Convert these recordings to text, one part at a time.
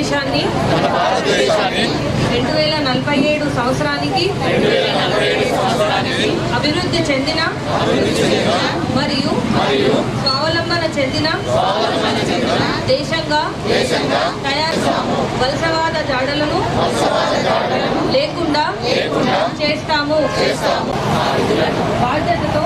భారతదేశాన్ని. రెండు వేల నలభై ఏడు సంవత్సరానికి అభివృద్ధి చెందిన మరియు స్వావలంబన చెందిన దేశంగా తయారు వలసవాద జాడలను లేకుండా చేస్తాము. బాధ్యతతో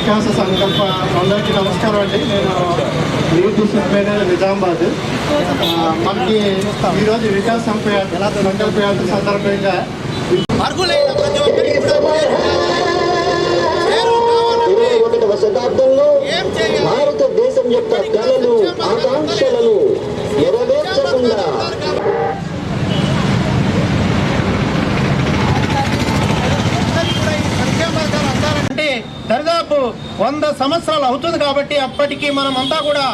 వికాస సంకల్ప అందరికీ నమస్కారం అండి. నేను న్యూ డిస్ట్రిక్ట్ మేనేజర్ నిజామాబాద్ మనకి ఈరోజు వికాస సంకల్ప సంకల్ప యాత్ర సందర్భంగా అర్హులైన వంద సంవత్సరాలు అవుతుంది కాబట్టి అప్పటికి మనం అంతా కూడా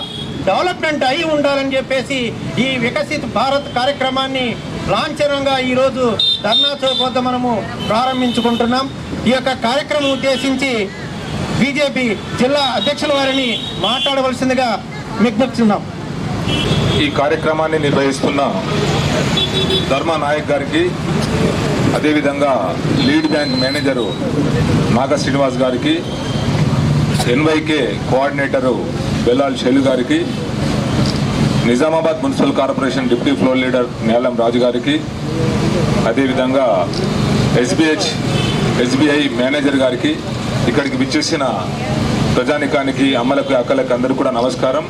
డెవలప్మెంట్ అయి ఉండాలని చెప్పేసి ఈ వికసిత్ భారత్ కార్యక్రమాన్ని లాంఛనంగా ఈరోజు ధర్నా చౌక్ వద్ద మనము ప్రారంభించుకుంటున్నాం. ఈ యొక్క కార్యక్రమం ఉద్దేశించి బీజేపీ జిల్లా అధ్యక్షుల వారిని మాట్లాడవలసిందిగా విజ్ఞప్తున్నాం. ఈ కార్యక్రమాన్ని నిర్వహిస్తున్న ధర్మ నాయక్ గారికి అదేవిధంగా lead bank manager Naga Srinivas garu NYK coordinator Bellal షెలు garu Nizamabad municipal corporation deputy floor leader Nelam Raju garu అదేవిధంగా ఎస్బిహెచ్ ఎస్బీఐ మేనేజర్ గారికి ఇక్కడికి విచ్చేసిన ప్రజానికానికి అమ్మలకు అక్కలకు అందరికీ కూడా నమస్కారం.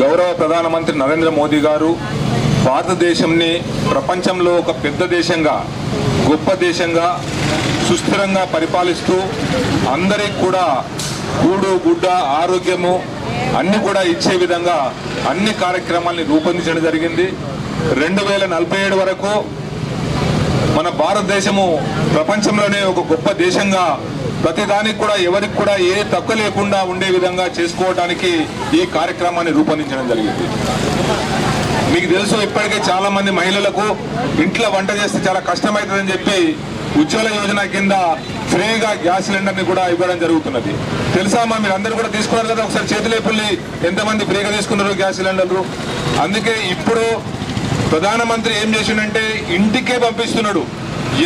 గౌరవ ప్రధానమంత్రి నరేంద్ర మోదీ గారు భారతదేశంని ప్రపంచంలో ఒక పెద్ద దేశంగా గొప్ప దేశంగా సుస్థిరంగా పరిపాలిస్తూ అందరికి కూడా కూడు గుడ్డ ఆరోగ్యము అన్ని కూడా ఇచ్చే విధంగా అన్ని కార్యక్రమాల్ని రూపొందించడం జరిగింది. రెండు వేల నలభై ఏడు వరకు మన భారతదేశము ప్రపంచంలోనే ఒక గొప్ప దేశంగా ప్రతిదానికి కూడా ఎవరికి కూడా ఏ తక్కువ లేకుండా ఉండే విధంగా చేసుకోవడానికి ఈ కార్యక్రమాన్ని రూపొందించడం జరిగింది. మీకు తెలుసు ఇప్పటికే చాలా మంది మహిళలకు ఇంట్లో వంట చేస్తే చాలా కష్టమవుతుందని చెప్పి ఉజ్వల యోజన కింద ఫ్రీగా గ్యాస్ సిలిండర్ని కూడా ఇవ్వడం జరుగుతున్నది. తెలుసా మా మీరు అందరూ కూడా తీసుకున్నారు కదా ఒకసారి చేతులేపుల్ని ఎంతమంది ఫ్రీగా తీసుకున్నారు గ్యాస్ సిలిండర్లు? అందుకే ఇప్పుడు ప్రధానమంత్రి ఏం చేసిండంటే ఇంటికే పంపిస్తున్నాడు.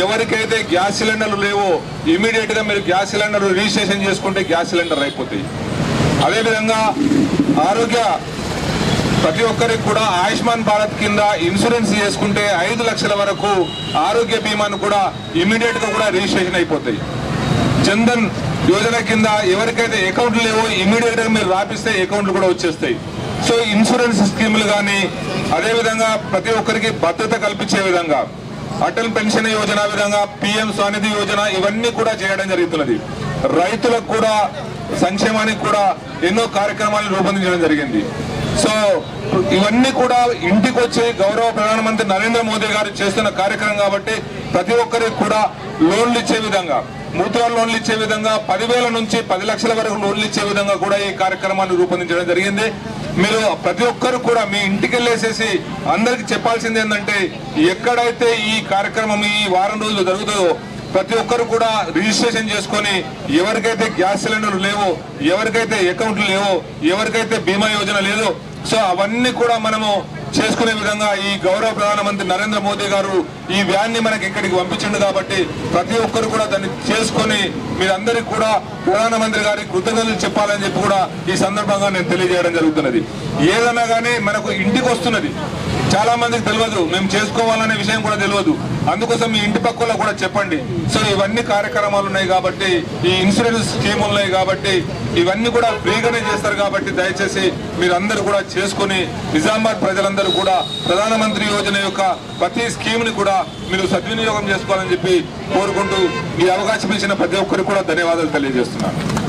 ఎవరికైతే గ్యాస్ సిలిండర్లు లేవో ఇమీడియట్గా మీరు గ్యాస్ సిలిండర్ రిజిస్ట్రేషన్ చేసుకుంటే గ్యాస్ సిలిండర్ అయిపోతాయి. అదేవిధంగా ఆరోగ్య ప్రతి ఒక్కరికి కూడా ఆయుష్మాన్ భారత్ కింద ఇన్సూరెన్స్ చేసుకుంటే ఐదు లక్షల వరకు ఆరోగ్య బీమాను కూడా ఇమీడియట్గా కూడా రిజిస్ట్రేషన్ అయిపోతాయి. జన్ధన్ యోజన కింద ఎవరికైతే అకౌంట్లు లేవో ఇమీడియట్గా మీరు రాపిస్తే అకౌంట్లు కూడా వచ్చేస్తాయి. సో ఇన్సూరెన్స్ స్కీములు కానీ అదేవిధంగా ప్రతి ఒక్కరికి భద్రత కల్పించే విధంగా అటల్ పెన్షన్ యోజన విధంగా పిఎం స్వనిధి యోజన ఇవన్నీ కూడా చేయడం జరుగుతున్నది. రైతులకు కూడా సంక్షేమానికి కూడా ఎన్నో కార్యక్రమాలు రూపొందించడం జరిగింది. సో ఇవన్నీ కూడా ఇంటికి వచ్చి గౌరవ ప్రధానమంత్రి నరేంద్ర మోదీ గారు చేస్తున్న కార్యక్రమం కాబట్టి ప్రతి ఒక్కరికి కూడా లోన్లు ఇచ్చే విధంగా ముద్రా లోన్లు ఇచ్చే విధంగా పదివేల నుంచి పది లక్షల వరకు లోన్లు ఇచ్చే విధంగా కూడా ఈ కార్యక్రమాన్ని రూపొందించడం జరిగింది. మీరు ప్రతి ఒక్కరు కూడా మీ ఇంటికి వెళ్ళేసేసి అందరికి చెప్పాల్సింది ఏంటంటే ఎక్కడైతే ఈ కార్యక్రమం ఈ వారం రోజులు జరుగుతుందో ప్రతి ఒక్కరు కూడా రిజిస్ట్రేషన్ చేసుకొని ఎవరికైతే గ్యాస్ సిలిండర్లు లేవో ఎవరికైతే అకౌంట్లు లేవో ఎవరికైతే బీమా యోజన లేదో సో అవన్నీ కూడా మనము చేసుకునే విధంగా ఈ గౌరవ ప్రధానమంత్రి నరేంద్ర మోదీ గారు ఈ వ్యాన్ని మనకి ఇక్కడికి పంపించిండు కాబట్టి ప్రతి ఒక్కరు కూడా దాన్ని చేసుకొని మీరందరికీ కూడా ప్రధానమంత్రి గారికి కృతజ్ఞతలు చెప్పాలని చెప్పి కూడా ఈ సందర్భంగా నేను తెలియజేయడం జరుగుతున్నది. ఏదైనా కానీ మనకు ఇంటికి వస్తున్నది. చాలా మందికి తెలియదు. మేము చేసుకోవాలనే విషయం కూడా తెలియదు. అందుకోసం మీ ఇంటి పక్కలో కూడా చెప్పండి. సో ఇవన్నీ కార్యక్రమాలు ఉన్నాయి కాబట్టి ఈ ఇన్సూరెన్స్ స్కీమ్ ఉన్నాయి కాబట్టి ఇవన్నీ కూడా ఫ్రీగానే చేస్తారు కాబట్టి దయచేసి మీరందరూ కూడా చేసుకుని నిజామాబాద్ ప్రజలందరూ కూడా ప్రధానమంత్రి యోజన యొక్క ప్రతి స్కీమ్ని కూడా మీరు సద్వినియోగం చేసుకోవాలని చెప్పి కోరుకుంటూ ఈ అవకాశం ఇచ్చిన ప్రతి ఒక్కరికి కూడా ధన్యవాదాలు తెలియజేస్తున్నాను.